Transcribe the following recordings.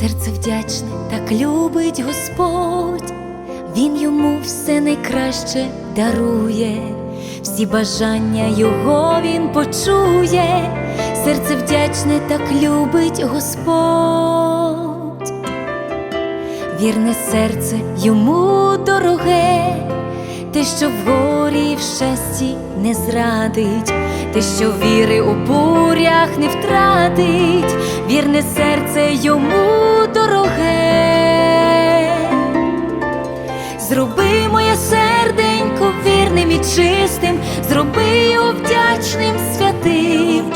Серце вдячне, так любить Господь, Він йому все найкраще дарує, всі бажання його він почує, серце вдячне, так любить Господь, вірне серце йому дороге, те, що в горі в щасті не зрадить, те, що віри у бурях не втратить, вірне серце йому чистим, зроби його вдячним святим,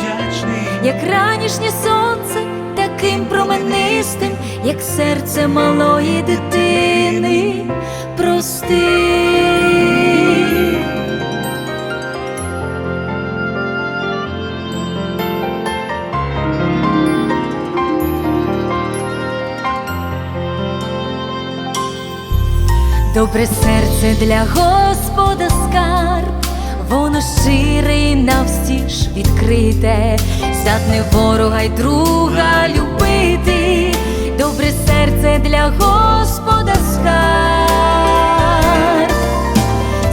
як ранішнє сонце, таким променистим, як серце малої дитини, прости. Добре серце для Господа скарб, воно щире і ж відкрите, задне ворога й друга любити, добре серце для Господа скарб,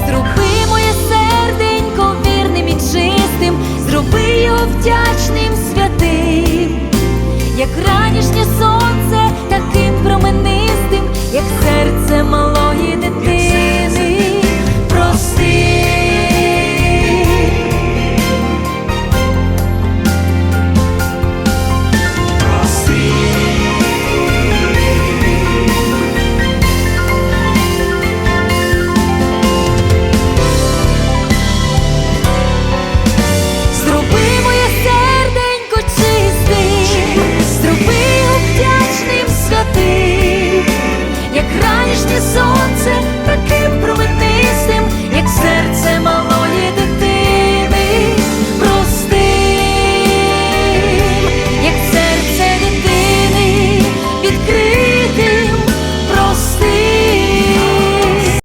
зроби моє серденько вірним і чистим, зроби його вдячним святим, як ранішнє сонце